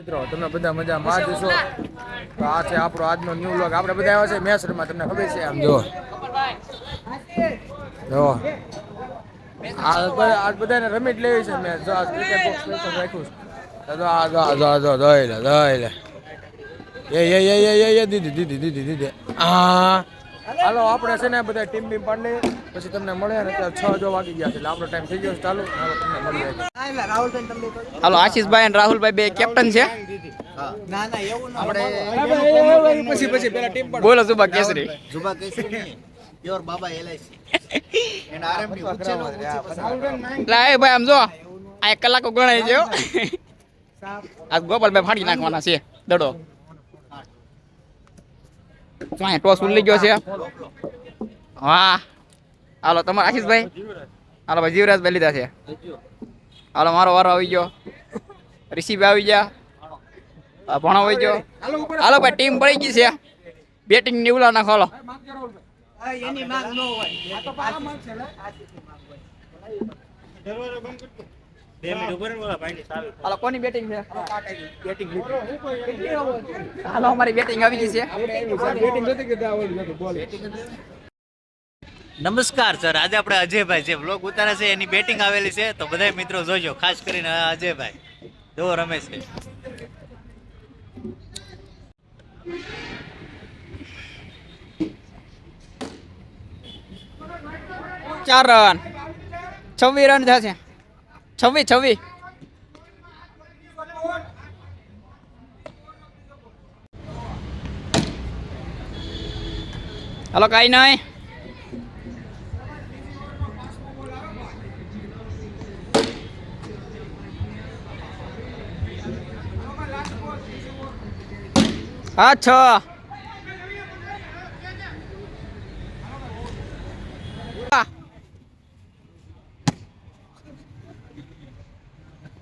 મિત્રો તમે બધા મજામાં જ છો તો આ છે આપણો આજનો ન્યુ વ્લોગ. આપણે બધા આવ્યા છે મેસરમાં તમને ખબર છે આમ. જો. જો. આજ બધાને રમી જ લેવી છે મેં. જો, આ ક્રિકેટ બોક્સ સ્પેશિયલ રાખ્યું છે. જો, આ જો જો જો દઈ લે દઈ લે. એ એ એ એ એ દીદી દીદી દીદી દીદી. આ. હાલો, આપણે છે ને બધા ટીમ બીમ પાડી. પછી તમને મળે ને છ જો વાગી ગયા છે. એટલે આપણો ટાઈમ થઈ ગયો ચાલુ તમને તમને મળીએ. હાલો આશીષભાઈ અને રાહુલભાઈ બે કેપ્ટન છે. પછી પછી પેલા ટીમ પણ બોલો સુભા કેસરી. જુબા કેસરી બાબા એલઆઈસી. આરએમડી નો ભાઈ આમ જો આ એક કલાકો ગણાય છે આ ગોપાલભાઈ ફાડી નાખવાના છે દડો. શું ટોસ ઉલ્લી ગયો છે? હા. હાલો તમારે આશીષભાઈ? હાલો ભાઈ જીવરાજભાઈ લીધા છે. હાલો, મારો વારો આવી ગયો. રિસીપ આવી ગયા. ભણો આવી ગયો. હાલો, ભાઈ, ટીમ પડી ગઈ છે. બેટિંગ નીવલા નાખો, હાલો. હાલો, કોની બેટિંગ છે? અમારી બેટિંગ આવી ગઈ છે. નમસ્કાર સર. આજે આપણે અજયભાઈ જે બ્લોગ ઉતારે છે, એની બેટિંગ આવેલી છે. તો બધા મિત્રો જોજો, ખાસ કરીને અજયભાઈ. જો રમે ચાર રન. છવ્વીસ રન થશે. છવ્વીસ છવ્વીસ. હલો, કઈ નહીં. હા છ.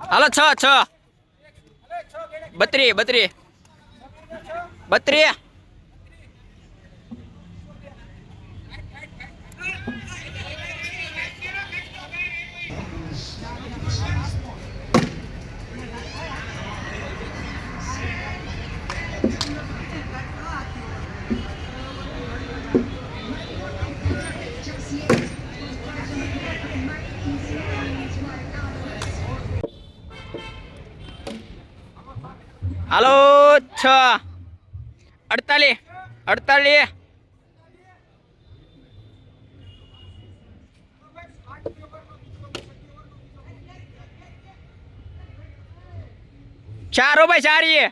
હાલો છ છ. બત્રી બત્રી. બત્રી. હાલો છ. અડતાલીસ અડતાલીસ ચારો ભાઈ ચારી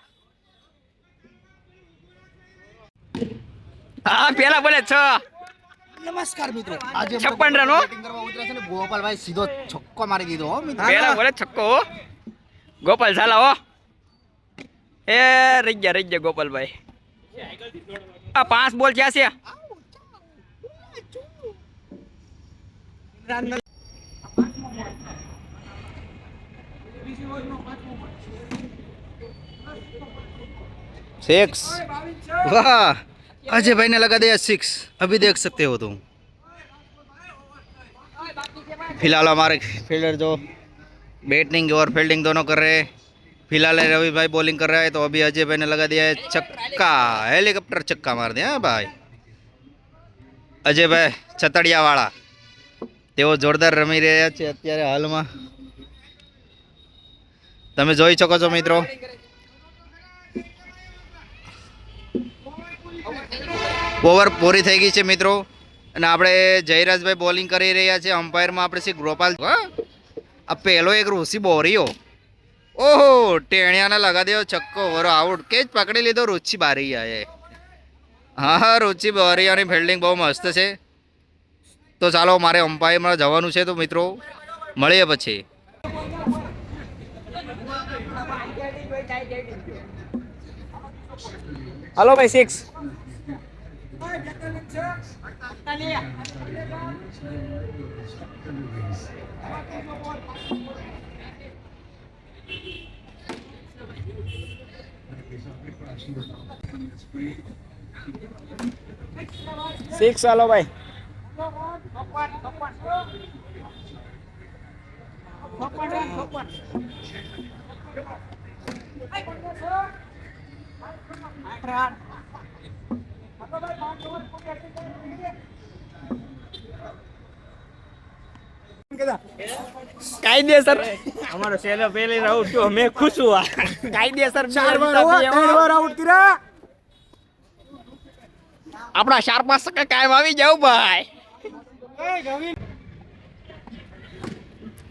હા પેલા બોલે છ. નમસ્કાર મિત્રો. આજે છપ્પન રન કરવા છે ને ગોપાલભાઈ સીધો છક્કો મારી દીધો પેલા બોલે છક્કો. ગોપાલ ઝાલા હો. એ રહી ગયા રહી ગયા ગોપાલભાઈ આ પાંચ બોલ થયા છે सिक्स वाह अजय भाई ने लगा दिया सिक्स अभी देख सकते हो तुम फिलहाल हमारे फील्डर जो बैटिंग और फील्डिंग दोनों कर रहे हैं फिलहाल रवि भाई बॉलिंग कर रहा है तो अभी अजय भाई ने लगा दिया है छक्का हेलीकॉप्टर छक्का मार दिया हाँ भाई અજયભાઈ છતડિયાવાળા તેઓ જોરદાર રમી રહ્યા છે અત્યારે હાલમાં તમે જોઈ શકો છો મિત્રો ઓવર પૂરી થઈ ગઈ છે મિત્રો અને આપણે જયરાજભાઈ બોલિંગ કરી રહ્યા છે અમ્પાયરમાં આપણે શ્રી ગોપાલ હા? આ પહેલો એક ઋષિ બોરીઓ ઓહો, ટેણિયાને લગા દેવો છક્કો વરો. આઉટ જ પકડી લીધો, રુચિ બારૈયા એ. હા હા, રુચિ બારૈયાની ફિલ્ડિંગ બહુ મસ્ત છે. તો ચાલો, મારે અમ્પાયરમાં જવાનું છે તો મિત્રો, મળીએ પછી. હલો ભાઈ સિક્સ સિક્સ હાલો ભાઈ. કાયદેસર અમારો સેલો પેલી રાઉન્ડ છું અમે ખુશ છું કાયદેસર ચાર વાર ત્રણ વાર આઉટ કર્યા. આપણા ચાર પાંચ ટકા કાયમ આવી જાવ ભાઈ.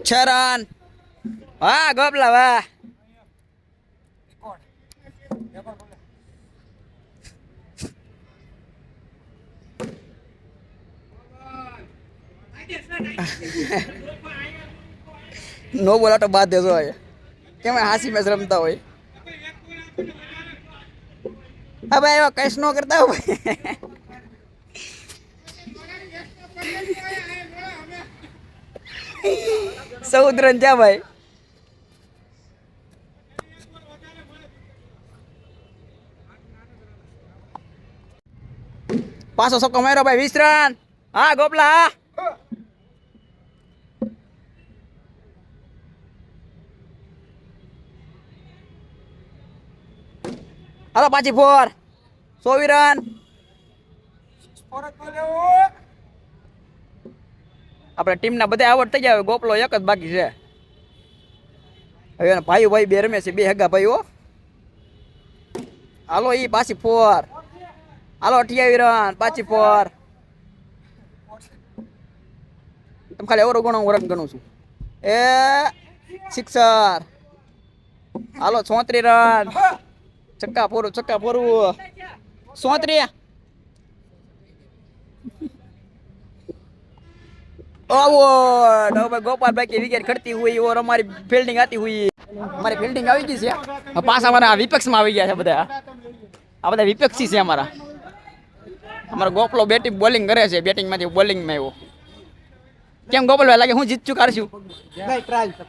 છ રન વાહ ગોપલા વાહ. નો બોલા તો બાદ દેજો હોય કેમ હાસી મેચ રમતા હોય? હા ભાઈ, એવા કશ નો કરતા હોય ચૌદ રન થયા ભાઈ? પાછો સક્કો માર્યો ભાઈ વીસ હા, ગોપલા, હા. હાલો પાછી ફોર. સોવી રન આપણે ટીમના બધા આવડ થઈ ગયા ગોપલો એક જ બાકી છે. હવે ભાઈ ભાઈ બે રમે છે, બે હગા ભાઈઓ હાલો ઈ પાછી ફોર. હાલો અઠ્યાવી રન પાછી ફોર. તમે ખાલી ઓરો ગણો, હું રન ગણું છું. એ, સિક્સર. હાલો ચોત્રી રન. છક્કા ફોરું છક્કા ફોરું સોત્રી આવો હવે ગોપાલભાઈ કે વિકેટ ખડતી હોય ઓર અમારી ફિલ્ડિંગ આતી હોય. અમારી ફિલ્ડિંગ આવી ગઈ છે. પાછા અમારા વિપક્ષમાં આવી ગયા છે બધા. આ બધા વિપક્ષી છે અમારા. અમારો ગોપલો બેટિંગ બોલિંગ કરે છે બેટિંગમાંથી બોલિંગમાં આવ્યો. કેમ ગોપાલભાઈ લાગે હું જીત ચુકાર છું?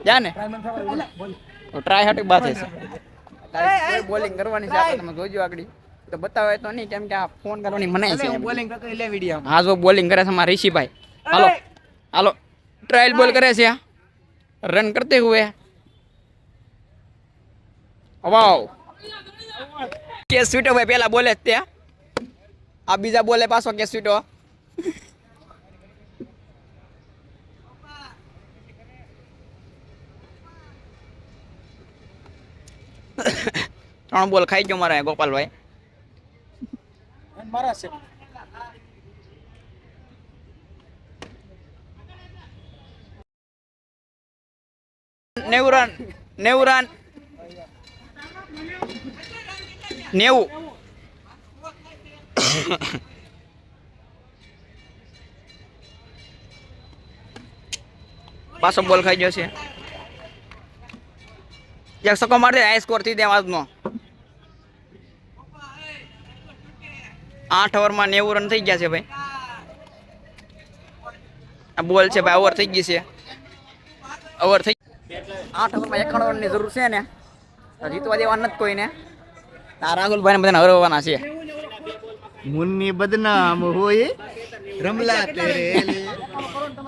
જા ને ટ્રાય હાટ બાત છે. બોલિંગ કરવાની છે આપણે તમે જોજો આગળ. તો બતાવે તો નહીં કેમ કે આ ફોન કરવાની મનાય છે બોલિંગ હા જો બોલિંગ કરે છે અમારા ઋષિભાઈ. હાલો. હાલો. ટ્રાયલ બોલ કરે છે. રન કરતે હુએ વાવ. કે સ્વીટો ભાઈ પેલા બોલે જ ત્યાં આ બીજા બોલે પાછો કે સ્વીટો ત્રણ બોલ ખાઈ ગયો મારા ગોપાલભાઈ. મારા છે. નેવું રન નેવું રન નેવું. પાછો બોલ ખાઈ ગયો છે. એક સકો મારી હાઈ સ્કોર થઈ દેવાનો આઠ ઓવરમાં નેવું રન થઈ ગયા છે ભાઈ. આ બોલ છે ભાઈ ઓવર થઈ ગઈ છે. ઓવર થઈ આઠ ઓવરમાં એકાણું રનની જરૂર છે ને. તો જીતવા દેવા નથી કોઈને. રાહુલભાઈ બધાને હરવાના છે. મુન્ની બદનામ હોય. રમલા તેરે.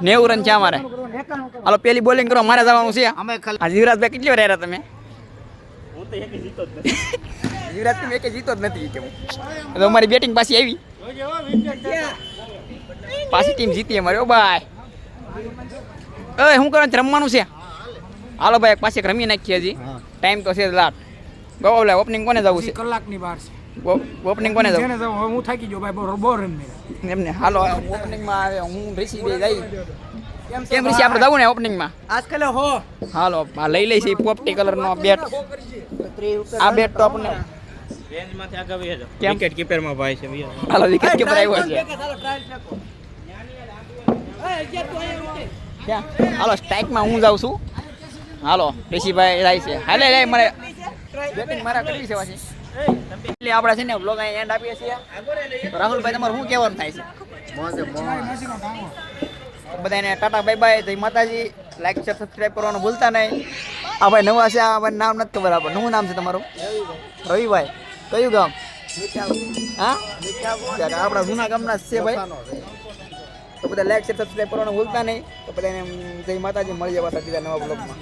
નેવું રન છે અમારે. હાલો પેલી બોલિંગ કરો મારે જવાનું છે. અમે જીવરાજભાઈ કેટલી વાર રહ્યા તમે? જીવરાજ તમે એકે જીતો જ નથી. કે હવે અમારી બેટિંગ પાછી આવી. પાછી ટીમ જીતી અમારી ઓ ભાઈ. એ શું કરવાનું છે? રમવાનું છે? હાલો ભાઈ પાછી એક રમી નાખીએ હજી. ટાઈમ તો છે જ લાટ લે ઓપનિંગ કોને જવું છે? કલાકની બહાર છે. ઓપનિંગ કોને જવું? જેને હું થાકી ગયો ભાઈ બહુ બોર રન એમને હાલો ઓપનિંગમાં આવે હું ઋષિ બે જઈ કેમ ઋષિ આપણે દઉં ને ઓપનિંગમાં આજકાલ હો. હાલો આ લઈ લઈ છે પોપટી કલરનો બેટ આ બેટ તો આપણે રેન્જ આગળ વહી? વિકેટ કીપરમાં ભાઈ છે હાલો વિકેટ કીપર આવ્યો છે. ક્યાં? હાલો સ્ટ્રાઇકમાં હું જાઉં છું. હાલો ઋષિભાઈ રાય છે. હાલે લે મારે બેટિંગ મારા કરવી છે પાછી. એટલે આપણે છે ને બ્લોગ એન્ડ આપીએ છીએ. રાહુલભાઈ તમારે શું કહેવાનું થાય છે? બધાને ટાટા બાય બાય જય માતાજી. લાઈક શેર સબસ્ક્રાઈબ કરવાનું ભૂલતા નહીં. આ ભાઈ નવા છે, આ નામ નથી ખબર આપણે. શું નામ છે તમારું? રવિભાઈ. કયું ગામ? હા? આપણા જૂના ગામના છે ભાઈ. તો બધા લાઈક શેર સબસ્ક્રાઈબ કરવાનું ભૂલતા નહીં. તો બધાને જય માતાજી. મળી પાછા બીજા નવા બ્લોગમાં